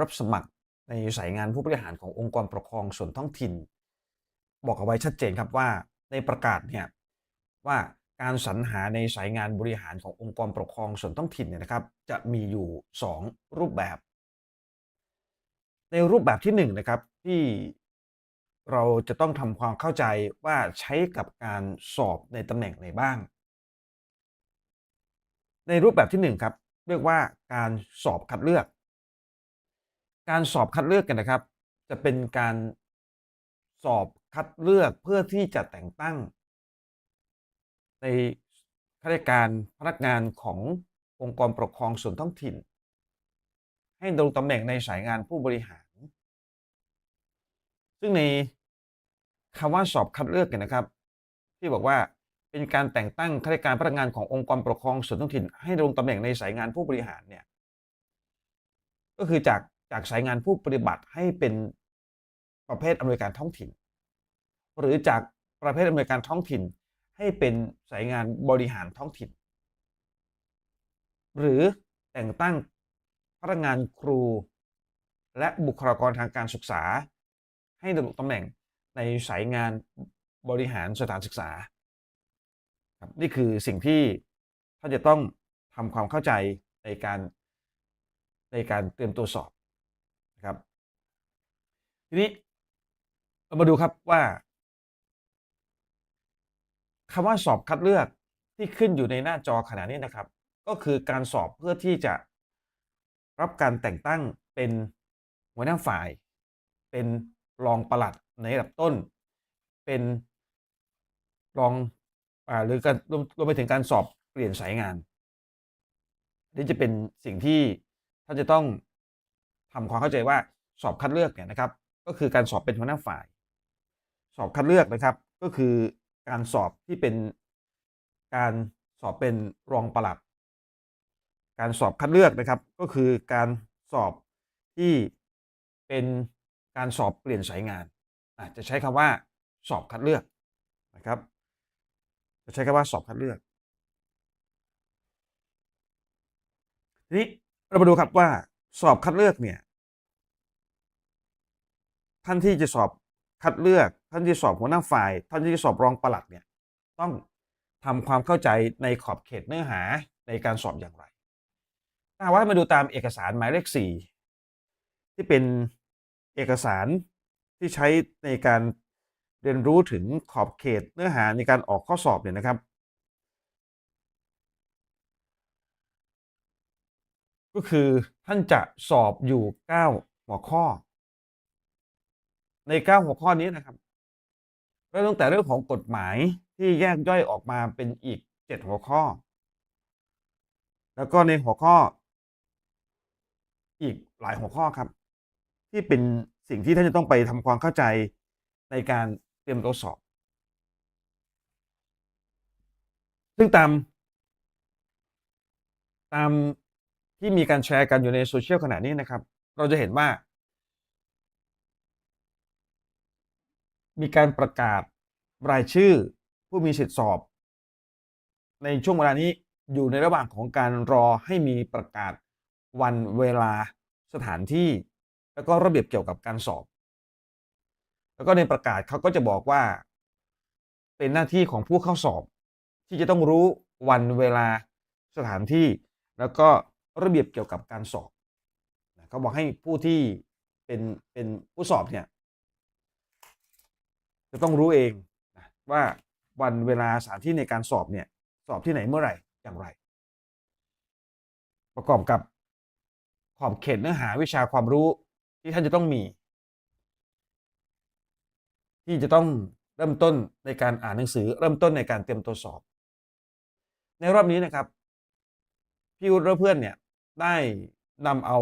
รับสมัครในสายงานผู้บริหารขององค์กรปกครองส่วนท้องถิ่น บอกเอาไว้ชัดเจนครับว่าในประกาศเนี่ยว่าการสรรหาในสายงานบริหารขององค์กรปกครองส่วนท้องถิ่นเนี่ยนะครับ จะมีอยู่ 2 รูปแบบ ในรูปแบบที่1นงนะครับที่เราจะต้องทำความเข้าใจว่าใช้กับการสอบในตำแหน่งไหนบ้าง ในรูปแบบที่1ครับเรียกว่าการสอบคัดเลือก การสอบคัดเลือกกันนะครับ จะเป็นการสอบคัดเลือกเพื่อที่จะแต่งตั้ง ในข้าราชการพนักงานขององค์กรปกครองส่วนท้องถิ่น ให้ดำรงตำแหน่งในสายงานผู้บริหาร ซึ่งในคำว่าสอบคัดเลือกเนี่ยนะครับ ที่บอกว่าเป็นการแต่งตั้งข้าราชการพนักงานขององค์กรปกครองส่วนท้องถิ่น ให้ดำรงตำแหน่งในสายงานผู้บริหารเนี่ยก็คือจาก จากสายงานผู้ปฏิบัติให้เป็นประเภทอำนวยการท้องถิ่น หรือจากประเภทอำนวยการท้องถิ่น ให้เป็นสายงานบริหารท้องถิ่น หรือแต่งตั้งพนักงานครู และบุคลากรทางการศึกษา ให้ดำรงตำแหน่งในสายงานบริหารสถานศึกษาครับนี่คือสิ่งที่ท่านจะต้องทำความเข้าใจในการในการเตรียมตัวสอบ ครับ ทีนี้เรามาดูครับว่าคำว่าสอบคัดเลือกที่ขึ้นอยู่ในหน้าจอขณะนี้นะครับ ก็คือการสอบเพื่อที่จะรับการแต่งตั้งเป็นหัวหน้าฝ่าย เป็นรองปลัดในระดับต้น เป็นรองอ่าหรือการรวมรวมไปถึงการสอบเปลี่ยนสายงาน นี่จะเป็นสิ่งที่ท่านจะต้อง ทำความเข้าใจว่าสอบคัดเลือกเนี่ยนะครับ ก็คือการสอบเป็นหัวหน้าฝ่าย สอบคัดเลือกนะครับ ก็คือการสอบที่เป็นการสอบเป็นรองปลัด การสอบคัดเลือกนะครับ ก็คือการสอบที่เป็นการสอบเปลี่ยนสายงานอาจจะใช้คำว่าสอบคัดเลือกนะครับ จะใช้คำว่าสอบคัดเลือกทีนี้เรามาดูครับว่า สอบคัดเลือกเนี่ย ท่านที่จะสอบคัดเลือก ท่านที่สอบหัวหน้าฝ่าย ท่านที่สอบรองปลัดเนี่ย ต้องทำความเข้าใจในขอบเขตเนื้อหาในการสอบอย่างไรถ้าว่ามาดูตามเอกสารหมายเลขสี่ที่เป็นเอกสารที่ใช้ในการเรียนรู้ถึงขอบเขตเนื้อหาในการออกข้อสอบเนี่ยนะครับ ก็คือท่านจะสอบอยู่ 9 หัวข้อ ใน 9 หัวข้อนี้นะครับเริ่มตั้งแต่เรื่องของกฎหมายที่แยกย่อยออกมาเป็นอีก 7 หัวข้อ แล้วก็ในหัวข้อ อีกหลายหัวข้อครับ ที่เป็นสิ่งที่ท่านจะต้องไปทำความเข้าใจในการเตรียมตัวสอบ ซึ่งตามตาม ที่มีการแชร์กันอยู่ในโซเชียลขณะนี้นะครับ เราจะเห็นว่า มีการประกาศรายชื่อผู้มีสิทธิสอบ ในช่วงเวลานี้อยู่ในระหว่างของการรอให้มีประกาศวันเวลาสถานที่ แล้วก็ระเบียบเกี่ยวกับการสอบ แล้วก็ในประกาศเขาก็จะบอกว่า เป็นหน้าที่ของผู้เข้าสอบ ที่จะต้องรู้วันเวลาสถานที่ แล้วก็ ระเบียบเกี่ยวกับการสอบเขาบอกให้ผู้ที่เป็นเป็นผู้สอบเนี่ย จะต้องรู้เองว่าวันเวลาสถานที่ในการสอบเนี่ย สอบที่ไหนเมื่อไหร่อย่างไร ประกอบกับขอบเขตเนื้อหาวิชาความรู้ที่ท่านจะต้องมี ที่จะต้องเริ่มต้นในการอ่านหนังสือ เริ่มต้นในการเตรียมตัวสอบ ในรอบนี้นะครับ พี่วุฒิและเพื่อนเนี่ย ได้นำเอา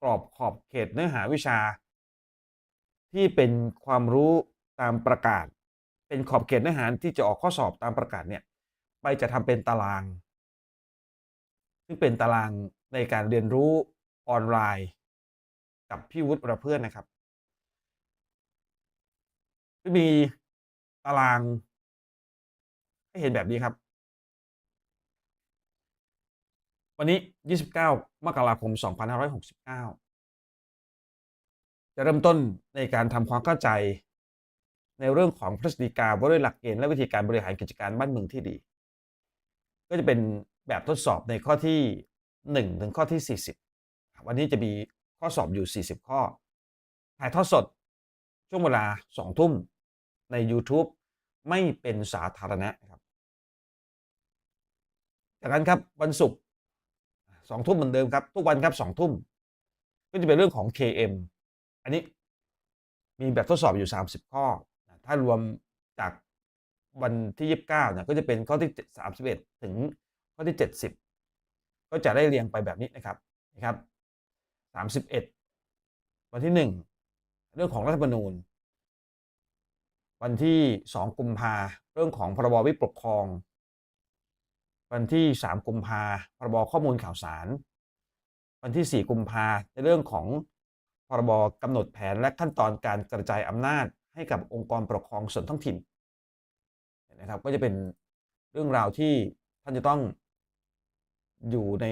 กรอบขอบเขตเนื้อหาวิชา ที่เป็นความรู้ตามประกาศ เป็นขอบเขตเนื้อหาที่จะออกข้อสอบตามประกาศเนี่ยไปจะทำเป็นตาราง ซึ่งเป็นตารางในการเรียนรู้ออนไลน์ กับพี่วุฒิและเพื่อนนะครับมีตารางให้เห็นแบบนี้ครับ วันนี้ 29 มกราคม 2569 จะเริ่มต้นในการทำความเข้าใจ ในเรื่องของพฤษฎีกาว่าด้วยหลักเกณฑ์และวิธีการบริหารกิจการบ้านเมืองที่ดี ก็จะเป็นแบบทดสอบในข้อที่ 1 ถึงข้อที่ 40 วันนี้จะมีข้อสอบอยู่ 40 ข้อ ถ่ายทอดสดช่วงเวลา 2 ทุ่มใน YouTube ไม่เป็นสาธารณะครับ จากนั้นครับวันศุกร์ สองทุ่มเหมือนเดิมครับทุกวันครับสองทุ่มก็จะเป็นเรื่องของ KM อันนี้มีแบบทดสอบอยู่ 30 ข้อ ถ้ารวมจากวันที่ 29เนี่ยก็จะเป็นข้อที่ 31 ถึงข้อที่ 70 ก็จะได้เรียงไปแบบนี้นะครับนะครับ 31 วันที่ 1 เรื่องของรัฐธรรมนูญ วันที่ 2 กุมภาเรื่องของพรบวิปกครอง วันที่ 3 กุมภาพรบข้อมูลข่าวสาร วันที่ 4 กุมภาในเรื่องของพรบกำหนดแผนและขั้นตอนการกระจายอำนาจให้กับองค์กรปกครองส่วนท้องถิ่นนะครับก็จะเป็นเรื่องราวที่ท่านจะต้องอยู่ใน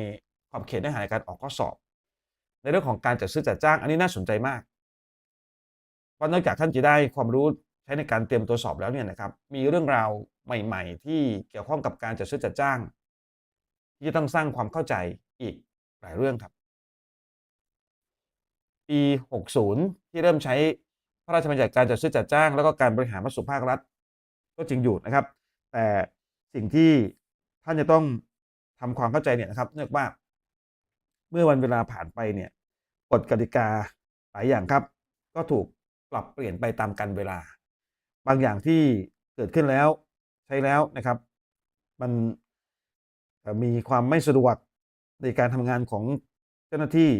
ขอบเขตเนื้อหาในการออกข้อสอบ ในเรื่องของการจัดซื้อจัดจ้าง อันนี้น่าสนใจมากเพราะนอกจากท่านจะได้ความรู้ ช้ในการเตรียมตัวสอบแล้วเนี่ยนะครับมีเรื่องราวใหม่ ๆ ที่เกี่ยวข้องกับการจัดซื้อจัดจ้าง ที่จะต้องสร้างความเข้าใจอีกหลายเรื่องครับ ปี 60 ที่เริ่มใช้พระราชบัญญัติการจัดซื้อจัดจ้าง แล้วก็การบริหารมาสู่ภาครัฐ ก็จริงอยู่นะครับ แต่สิ่งที่ท่านจะต้องทำความเข้าใจเนี่ยนะครับเนื่องว่า เมื่อวันเวลาผ่านไปเนี่ยกฎกติกาหลายอย่างครับ ก็ถูกปรับเปลี่ยนไปตามกันเวลา บางอย่างที่เกิดขึ้นแล้วใช้แล้วนะครับ มันมีความไม่สะดวกในการทำงานของเจ้าหน้าที่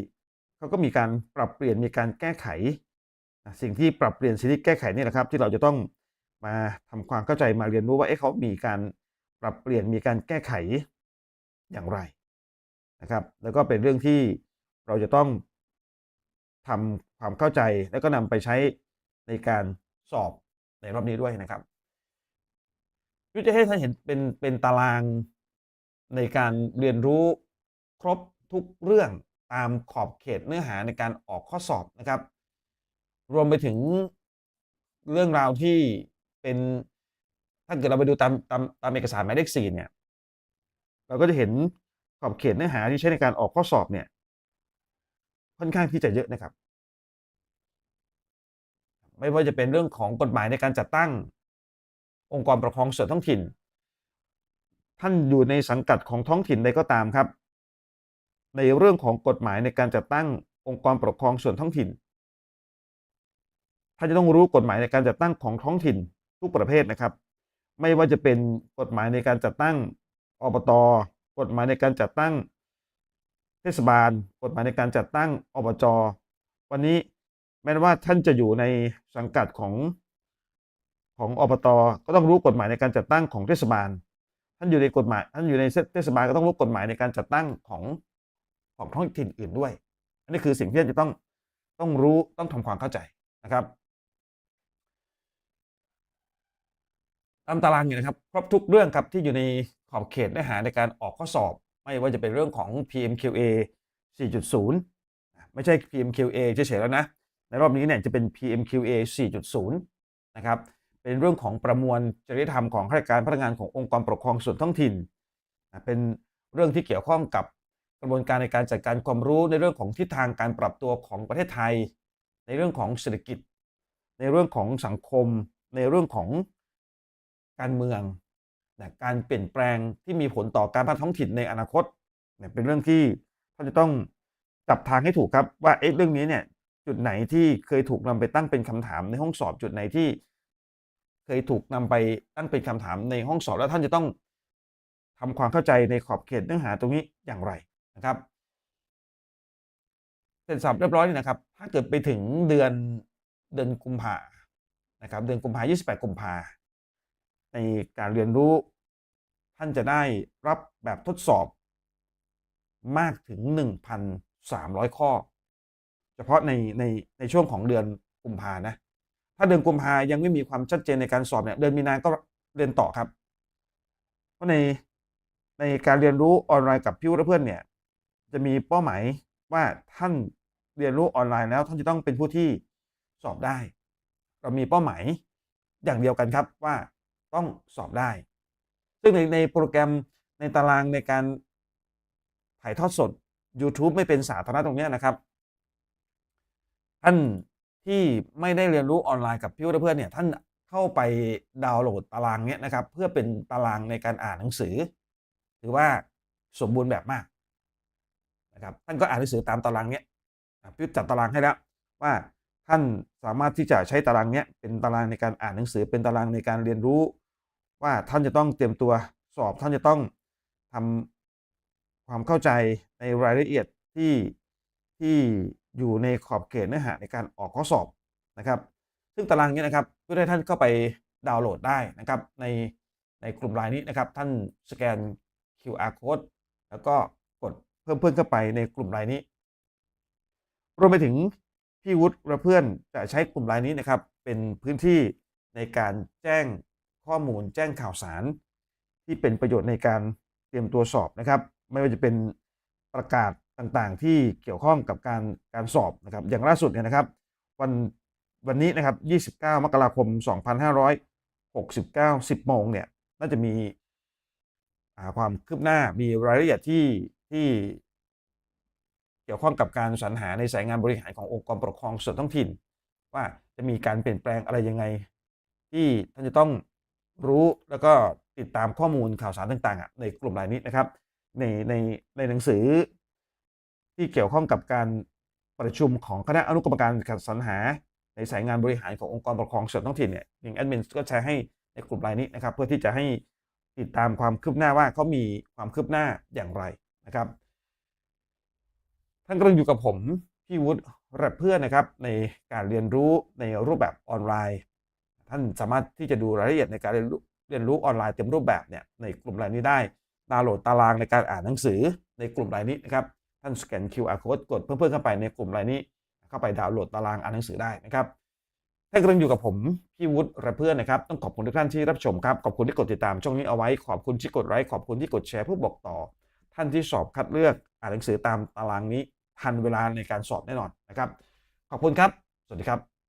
เขาก็มีการปรับเปลี่ยนมีการแก้ไข สิ่งที่ปรับเปลี่ยนสิ่งที่แก้ไขนี่แหละครับ ที่เราจะต้องมาทำความเข้าใจมาเรียนรู้ว่าเอ๊ะเขามีการปรับเปลี่ยนมีการแก้ไขอย่างไรนะครับ แล้วก็เป็นเรื่องที่เราจะต้องทำความเข้าใจแล้วก็นำไปใช้ในการสอบ ในรอบนี้ด้วยนะครับยุจะให้ท่านเห็นเป็นเป็นตารางในการเรียนรู้ครบทุกเรื่องตามขอบเขตเนื้อหาในการออกข้อสอบนะครับ รวมไปถึงเรื่องราวที่เป็นถ้าเกิดเราไปดูตามตามตามเอกสารหมายเลขสี่เนี่ย เราก็จะเห็นขอบเขตเนื้อหาที่ใช้ในการออกข้อสอบเนี่ย ค่อนข้างที่จะเยอะนะครับ ไม่ว่าจะเป็นเรื่องของกฎหมายในการจัดตั้ง องค์กรปกครองส่วนท้องถิ่น ท่านอยู่ในสังกัดของท้องถิ่นใดก็ตามครับ ในเรื่องของกฎหมายในการจัดตั้งองค์กรปกครองส่วนท้องถิ่นท่านจะต้องรู้กฎหมายในการจัดตั้งของท้องถิ่นทุกประเภทนะครับ ไม่ว่าจะเป็นกฎหมายในการจัดตั้งอบตกฎหมายในการจัดตั้ง เทศบาล กฎหมายในการจัดตั้งอบจ วันนี้ แม้ว่าท่านจะอยู่ในสังกัดของของอบตก็ต้องรู้กฎหมายในการจัดตั้งของเทศบาล ท่านอยู่ในกฎหมาย ท่านอยู่ในเทศบาลก็ต้องรู้กฎหมายในการจัดตั้งของของท้องถิ่นอื่นด้วย อันนี้คือสิ่งที่จะต้องต้องรู้ต้องทำความเข้าใจนะครับตามตารางอยู่นะครับครบทุกเรื่องครับที่อยู่ในขอบเขตเนื้อหาในการออกข้อสอบ ไม่ว่าจะเป็นเรื่องของ PMQA 4.0 ไม่ใช่ PMQA เฉยๆแล้วนะ ในรอบนี้เนี่ยจะเป็น PMQA 4.0 นะครับ เป็นเรื่องของประมวลจริยธรรมของข้าราชการพนักงานขององค์กรปกครองส่วนท้องถิ่น เป็นเรื่องที่เกี่ยวข้องกับกระบวนการในการจัดการความรู้ในเรื่องของทิศทางการปรับตัวของประเทศไทย ในเรื่องของเศรษฐกิจ ในเรื่องของสังคม ในเรื่องของการเมืองนะการเปลี่ยนแปลงที่มีผลต่อการพัฒนาท้องถิ่นในอนาคตเนี่ยเป็นเรื่องที่ท่านจะต้องจับทางให้ถูกครับว่าเอ๊ะเรื่องนี้เนี่ย จุดไหนที่เคยถูกนำไปตั้งเป็นคำถามในห้องสอบจุดไหนที่ เคยถูกนำไปตั้งเป็นคำถามในห้องสอบแล้วท่านจะต้องทำความเข้าใจในขอบเขตเนื้อหาตรงนี้อย่างไรนะครับเสร็จสับเรียบร้อยนะครับ ถ้าเกิดไปถึงเดือนเดือนกุมภานะครับ เดือนกุมภา28 กุมภาในการเรียนรู้ ท่านจะได้รับแบบทดสอบมากถึง 1,300 ข้อ ฉพาะในในในช่วงของเดือนกุมภานะ ถ้าเดือนกุมภายังไม่มีความชัดเจนในการสอบเนี่ย เดือนมีนาก็เรียนต่อครับ เพราะในในการเรียนรู้ออนไลน์กับพี่และเพื่อนเนี่ย จะมีเป้าหมายว่าท่านเรียนรู้ออนไลน์แล้วท่านจะต้องเป็นผู้ที่สอบได้ เรามีเป้าหมายอย่างเดียวกันครับว่าต้องสอบได้ ซึ่งในในโปรแกรมในตารางในการถ่ายทอดสด YouTube ไม่เป็นสาธารณะตรงเนี้ยนะครับ ท่านที่ไม่ได้เรียนรู้ออนไลน์กับพี่วุฒิเพื่อนเนี่ยท่านเข้าไปดาวน์โหลดตารางเนี้ยนะครับ เพื่อเป็นตารางในการอ่านหนังสือ ถือว่าสมบูรณ์แบบมากนะครับท่านก็อ่านหนังสือตามตารางเนี้ยพี่จัดตารางให้แล้วว่าท่านสามารถที่จะใช้ตารางเนี้ยเป็นตารางในการอ่านหนังสือ เป็นตารางในการเรียนรู้ ว่าท่านจะต้องเตรียมตัวสอบ ท่านจะต้องทำความเข้าใจในรายละเอียดที่ที่ อยู่ในขอบเขตเนื้อหาในการออกข้อสอบนะครับ ซึ่งตารางนี้นะครับเพื่อให้ท่านเข้าไปดาวน์โหลดได้นะครับในในกลุ่มไลน์นี้นะครับ ท่านสแกน QR code แล้วก็กดเพิ่มเพื่อนเข้าไปในกลุ่มไลน์นี้ รวมไปถึงพี่วุฒิและเพื่อนจะใช้กลุ่มไลน์นี้นะครับ เป็นพื้นที่ในการแจ้งข้อมูลแจ้งข่าวสาร ที่เป็นประโยชน์ในการเตรียมตัวสอบนะครับ ไม่ว่าจะเป็นประกาศ ต่างๆ ที่เกี่ยวข้องกับการการสอบนะครับ อย่างล่าสุดเนี่ยนะครับ วันวันนี้นะครับ 29 มกราคม 2569 10โมงเนี่ย น่าจะมีความคืบหน้า มีรายละเอียดที่ที่เกี่ยวข้องกับการสรรหาในสายงานบริหารขององค์กรปกครองส่วนท้องถิ่น ว่าจะมีการเปลี่ยนแปลงอะไรยังไง ที่ท่านจะต้องรู้แล้วก็ติดตามข้อมูลข่าวสารต่างๆอะในกลุ่มรายนี้นะครับ ในในในหนังสือ ที่เกี่ยวข้องกับการประชุมของคณะอนุกรรมการจัดสรรหา ในสายงานบริหารขององค์กรปกครองส่วนท้องถิ่นเนี่ยอย่างแอดมินก็แชร์ให้ในกลุ่มรายนี้นะครับ เพื่อที่จะให้ติดตามความคืบหน้าว่าเขามีความคืบหน้าอย่างไรนะครับ ท่านกำลังอยู่กับผมพี่วุฒิและเพื่อนนะครับในการเรียนรู้ในรูปแบบออนไลน์ ท่านสามารถที่จะดูรายละเอียดในการเรียนรู้เรียนรู้ออนไลน์เต็มรูปแบบเนี่ยในกลุ่มรายนี้ได้ดาวน์โหลดตารางในการอ่านหนังสือในกลุ่มรายนี้นะครับ ท่านสแกน QR code กดเพิ่มๆเข้าไปในกลุ่มรายนี้ เข้าไปดาวน์โหลดตารางอ่านหนังสือได้นะครับท่านกำลังอยู่กับผมพี่วุฒิระเพื่อนนะครับ ต้องขอบคุณทุกท่านที่รับชมครับ ขอบคุณที่กดติดตามช่องนี้เอาไว้ ขอบคุณที่กดไลค์ขอบคุณที่กดแชร์เพื่อบอกต่อ ท่านที่สอบคัดเลือกอ่านหนังสือตามตารางนี้ทันเวลาในการสอบแน่นอนนะครับ ขอบคุณครับ สวัสดีครับ